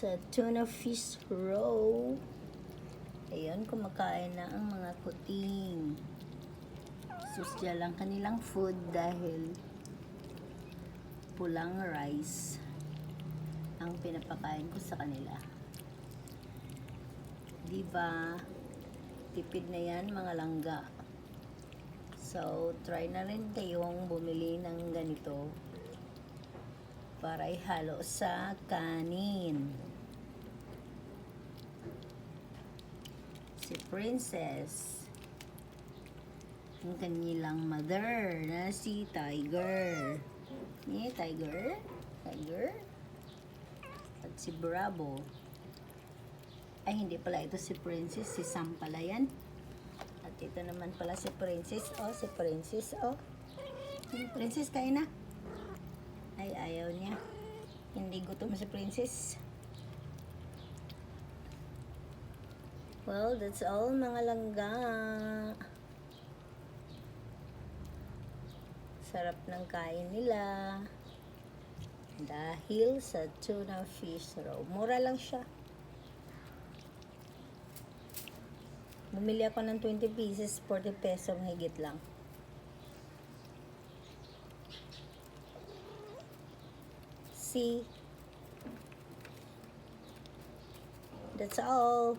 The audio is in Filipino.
sa tuna fish roll. Ayun, kumakain na ang mga kuting. Susya lang kanilang food dahil pulang rice ang pinapakain ko sa kanila. Di ba? Tipid na yan mga langga. So, try na rin kayong bumili ng ganito para ihalo sa kanin. Si Princess, ang kanilang mother na si Tiger. Eh, Tiger? Tiger? At si Bravo. Ay, hindi pala ito si Princess. Si Sam pala yan. At ito naman pala si Princess. Oh, si Princess. Oh. Princess, kain na. Ay, ayaw niya. Hindi gutom si Princess. Well, that's all mga langga. Sarap ng kain nila. Dahil sa tuna fish roll. Mura lang siya. Bumili ako ng 20 pieces, 40 peso higit lang. See? That's all.